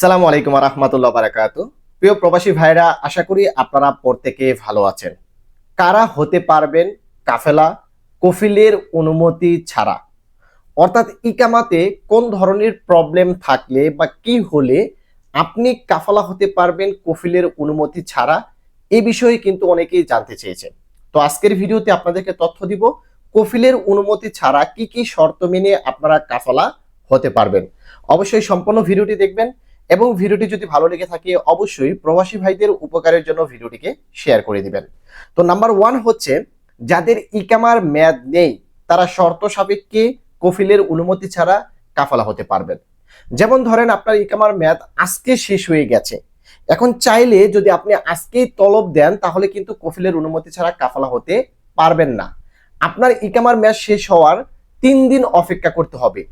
সালামু আলাইকুম রহমতুল্লাহ বারাকাত প্রিয় প্রবাসী ভাইরা, আশা করি আপনারা প্রত্যেকে ভালো আছেন। কারা হতে পারবেন কাফেলা, কফিলের অনুমতি ছাড়া? অর্থাৎ ইকামাতে কোন ধরনের প্রবলেম থাকলে বা কি হলে আপনি কাফালা হতে পারবেন, কফিলের অনুমতি ছাড়া? এ বিষয়ে কিন্তু অনেকেই জানতে চেয়েছেন। তো আজকের ভিডিওতে আপনাদেরকে তথ্য দিব, কফিলের অনুমতি ছাড়া কি কি শর্ত মেনে আপনারা কাফালা হতে পারবেন। অবশ্যই সম্পূর্ণ ভিডিওটি দেখবেন। এবং ভিডিওটি যদি ভালো লেগে থাকে, অবশ্যই প্রবাসী ভাইদের উপকারের জন্য ভিডিওটিকে শেয়ার করে দিবেন। তো নাম্বার ওয়ান হচ্ছে, যাদের ইকামার মেয়াদ নেই, তারা শর্ত সাপেক্ষে কফিলের অনুমতি ছাড়া কাফালা হতে পারবেন। যেমন ধরেন, আপনার ইকামার মেয়াদ আজকে শেষ হয়ে গেছে। এখন চাইলে যদি আপনি আজকেই তলব দেন, তাহলে কিন্তু কফিলের অনুমতি ছাড়া কাফালা হতে পারবেন না। আপনার ইকামার মেয়াদ শেষ হওয়ার তিন দিন অপেক্ষা করতে হবে।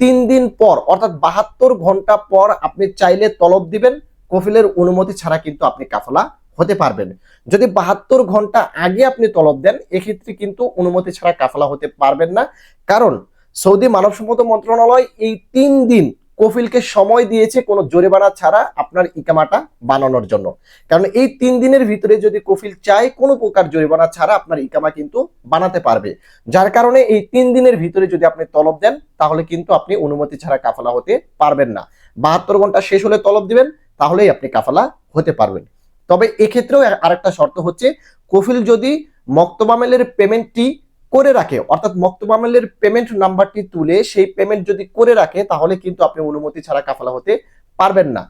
তিন দিন পর, অর্থাৎ বাহাত্তর ঘণ্টা পর আপনি চাইলে তলব দিবেন, কফিলের অনুমতি ছাড়া কিন্তু আপনি কাফলা হতে পারবেন। যদি বাহাত্তর ঘণ্টা আগে আপনি তলব দেন, এক্ষেত্রে কিন্তু অনুমতি ছাড়া কাফলা হতে পারবেন না। কারণ সৌদি মানব সম্পদ মন্ত্রণালয় এই তিন দিন কফিলকে সময় দিয়েছে কোনো জরিমানা ছাড়া আপনার ইকামাটা বানানোর জন্য। কারণ এই তিন দিনের ভিতরে যদি কফিল চায়, কোনো প্রকার জরিমানা ছাড়া আপনার ইকামা কিন্তু বানাতে পারবে। যার কারণে এই তিন দিনের ভিতরে যদি আপনি তলব দেন, তাহলে কিন্তু আপনি অনুমতি ছাড়া কাফালা হতে পারবেন না। বাহাত্তর ঘণ্টা শেষ হলে তলব দিবেন, তাহলেই আপনি কাফালা হতে পারবেন। তবে এক্ষেত্রেও আরেকটা শর্ত হচ্ছে, কফিল যদি মক্তবামেলের পেমেন্টটি করে রাখে, অর্থাৎ মক্তবামেলের পেমেন্ট নাম্বারটি তুলে সেই পেমেন্ট যদি করে রাখে, তাহলে কিন্তু আপনি অনুমতি ছাড়া কাফালা হতে পারবেন না।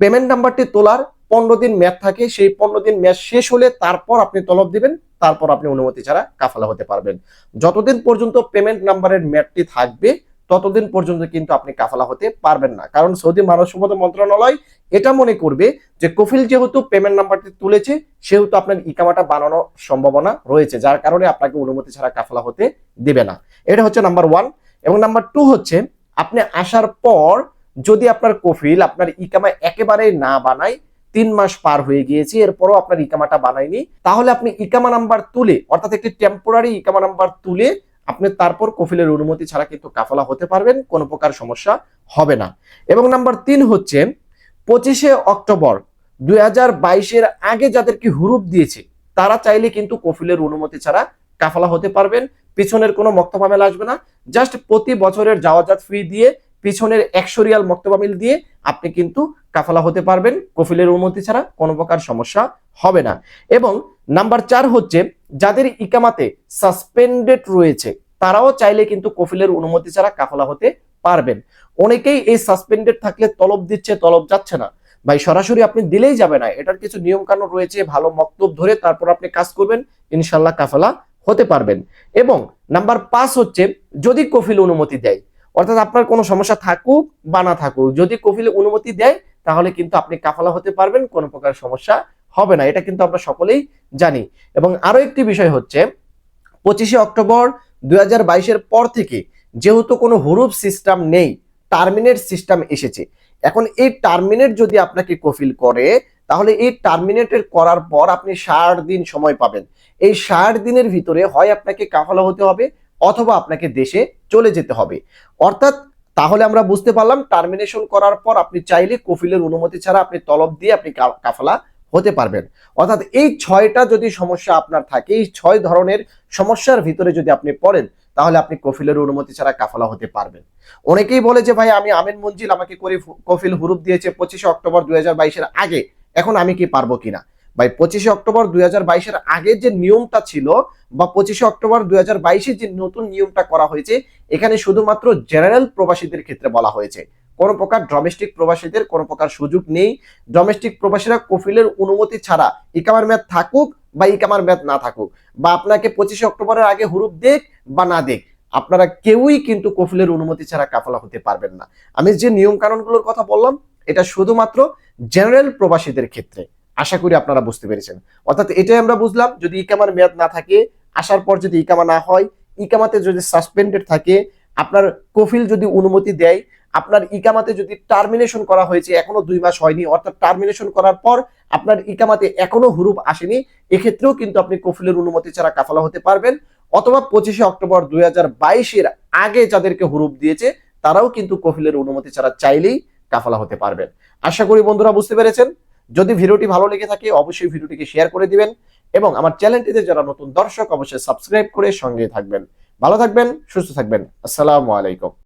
পেমেন্ট নাম্বারটি তোলার পনেরো দিন মেয়াদ থাকে, সেই পনেরো দিন মেয়াদ শেষ হলে তারপর আপনি তলব দিবেন, তারপর আপনি অনুমতি ছাড়া কাফালা হতে পারবেন। যতদিন পর্যন্ত পেমেন্ট নাম্বারের মেয়াদটি থাকবে ততদিন পর্যন্ত কিন্তু আপনি কাফালা হতে পারবেন না। কারণ সৌদি মানব সম্পদ মন্ত্রণালয় এটা মনে করবে যে কফিল যেহেতু পেমেন্ট নাম্বারটি তুলেছে, সেহেতু আপনার ইকামাটা বানানোর সম্ভাবনা রয়েছে, যার কারণে আপনাকে অনুমতি ছাড়া কাফালা হতে দেবে না। এটা হচ্ছে নাম্বার ওয়ান এবং নাম্বার টু হচ্ছে, আপনি আসার পর যদি আপনার কফিল আপনার ইকামা একেবারে না বানায়, তিন মাস পার হয়ে গিয়েছে, এরপরও আপনার ইকামাটা বানায়নি, তাহলে আপনি ইকামা নাম্বার তুলে, অর্থাৎ একটি টেম্পোরারি ইকামা নাম্বার তুলে আপনি তারপর কফিলের অনুমতি ছাড়া কিন্তু কাফালা হতে পারবেন, কোনো প্রকার সমস্যা হবে না। এবং নাম্বার তিন হচ্ছে, পঁচিশে অক্টোবর দুই হাজার বাইশের আগে যাদেরকে হুরুপ দিয়েছে, তারা চাইলে কিন্তু কফিলের অনুমতি ছাড়া কাফালা হতে পারবেন। পিছনের কোনো মক্তবামেল আসবে না। জাস্ট প্রতি বছরের যাওয়াজাত ফি দিয়ে, পিছনের একশো রিয়াল মক্তবামিল দিয়ে আপনি কিন্তু কাফালা হতে পারবেন। কফিলের অনুমতি ছাড়া কোনো প্রকার সমস্যা হবে না। এবং নাম্বার চার হচ্ছে যাদের ইকামাতে সাসপেন্ডেড রয়েছে, তারাও চাইলে কিন্তু কফিলের অনুমতি ছাড়া কাফলা হতে পারবেন। অনেকেই এই সাসপেন্ডেড থাকলে তলব দিচ্ছে, তলব যাচ্ছে না। ভাই, সরাসরি আপনি দিলেই যাবে না। এটার কিছু নিয়ম কানুন রয়েছে, ভালো মক্তব ধরে তারপর আপনি কাজ করবেন ইনশাল্লাহ কাফলা হতে পারবেন। এবং নাম্বার পাঁচ হচ্ছে, যদি কফিল অনুমতি দেয়, অর্থাৎ আপনার কোনো সমস্যা থাকুক বা না থাকুক, যদি কফিল অনুমতি দেয়, তাহলে কিন্তু আপনি কাফালা হতে পারবেন, কোনো প্রকার সমস্যা হবে না, এটা কিন্তু আমরা সকলেই জানি। এবং আরও একটি বিষয় হচ্ছে, পঁচিশে অক্টোবর দুই হাজার পর থেকে যেহেতু কোনো হুরুপ সিস্টেম নেই টার্মিনেট সিস্টেম এসেছে। এখন এই টার্মিনেট যদি আপনাকে কফিল করে, তাহলে এই টার্মিনেটের করার পর আপনি ষাট দিন সময় পাবেন। এই ষাট দিনের ভিতরে হয় আপনাকে কাফালা হতে হবে অথবা আপনাকে দেশে চলে যেতে হবে। অর্থাৎ তাহলে আমরা বুঝতে পারলাম টার্মিনেশন করার পর আপনি চাইলে কফিলের অনুমতি ছাড়া আপনি তলব দিয়ে আপনি কাফালা হতে পারবেন। অর্থাৎ এই ছয়টা যদি সমস্যা আপনার থাকে, এই ছয় ধরনের সমস্যার ভিতরে যদি আপনি পড়েন, তাহলে আপনি কফিলের অনুমতি ছাড়া কাফালা হতে পারবেন। অনেকেই বলে যে, ভাই, আমি আমিন মঞ্জিল আমাকে করে কফিল হুরুপ দিয়েছে পঁচিশে অক্টোবর দুই হাজার বাইশের আগে। এখন আমি কি পারব কিনা? ভাই, পঁচিশে অক্টোবর দুই হাজার বাইশের আগে যে নিয়মটা ছিল বা পঁচিশে অক্টোবর দুই যে নতুন নিয়মটা করা হয়েছে, এখানে শুধুমাত্র জেনারেল প্রবাসীদের ক্ষেত্রে বলা হয়েছে। কোনো প্রকার ডোমেস্টিক প্রবাসীদের কোনো প্রকার সুযোগ নেই। ডোমেস্টিক প্রবাসীরা কফিলের অনুমতি ছাড়া ইকামার মেয়াদ থাকুক বা ইকামার মেয়াদ না থাকুক বা আপনাকে পঁচিশে অক্টোবরের আগে হুরুপ দেখ বা না দেখ আপনারা কেউই কিন্তু কফিলের অনুমতি ছাড়া কাফলা হতে পারবেন না। আমি যে নিয়ম কানুনগুলোর কথা বললাম, এটা শুধুমাত্র জেনারেল প্রবাসীদের ক্ষেত্রে। আশা করি আপনারা বুঝতে পেরেছেন। অর্থাৎ এটাই আমরা বুঝলাম, যদি ইকামার মেয়াদ না থাকে, আসার পর যদি ইকামা না হয়, ইকামাতে যদি সাসপেন্ডেড থাকে আপনার কফিল যদি অনুমতি দেয়, আপনার ইকামাতে যদি টার্মিনেশন করা হয়েছে, এখনও দুই মাস হয়নি, অর্থাৎ টার্মিনেশন করার পর আপনার ইকামাতে এখনও হুরুপ আসেনি, এক্ষেত্রেও কিন্তু আপনি কফিলের অনুমতি ছাড়া কাফালা হতে পারবেন। অথবা পঁচিশে অক্টোবর দুই বাইশের আগে যাদেরকে হুরুপ দিয়েছে, তারাও কিন্তু কফিলের অনুমতি ছাড়া চাইলেই কাফালা হতে পারবেন। আশা করি বন্ধুরা বুঝতে পেরেছেন। যদি ভিডিওটি ভালো লেগে থাকে, অবশ্যই ভিডিওটিকে শেয়ার করে দিবেন। এবং আমার চ্যানেলটিতে যারা নতুন দর্শক, অবশ্যই সাবস্ক্রাইব করে সঙ্গে থাকবেন। ভালো থাকবেন, সুস্থ থাকবেন। আসসালামু আলাইকুম।